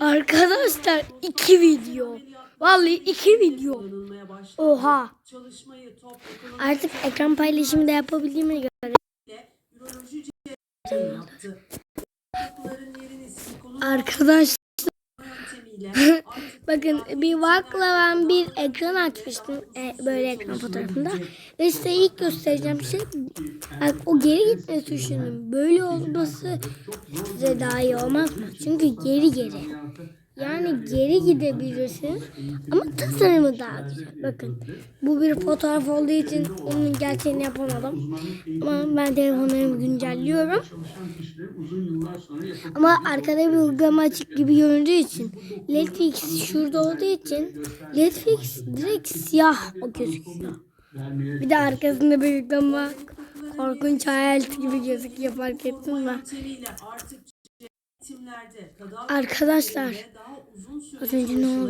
Arkadaşlar iki video. Vallahi iki video. Oha. Artık ekran paylaşımı da yapabildiğime göre. ile bakın bir vakla ben bir ekran açmıştım e, böyle ekran fotoğrafında. Ve size ilk göstereceğim şey bak, o geri gitme tuşunun böyle olması size daha iyi olmaz mı? Çünkü geri geri. Yani geri gidebilirsiniz ama tasarımı daha güzel. Bakın bu bir fotoğraf olduğu için onun gerçeğini yapamadım. Ama ben telefonlarımı güncelliyorum. Ama arkada bir uygulama açık gibi göründüğü için Netflix şurada olduğu için Netflix direkt siyah o gözüküyor. Bir de arkasında bir uygulama korkunç hayalet gibi gözüküyor fark ettin mi? Arkadaşlar az önce ne oldu?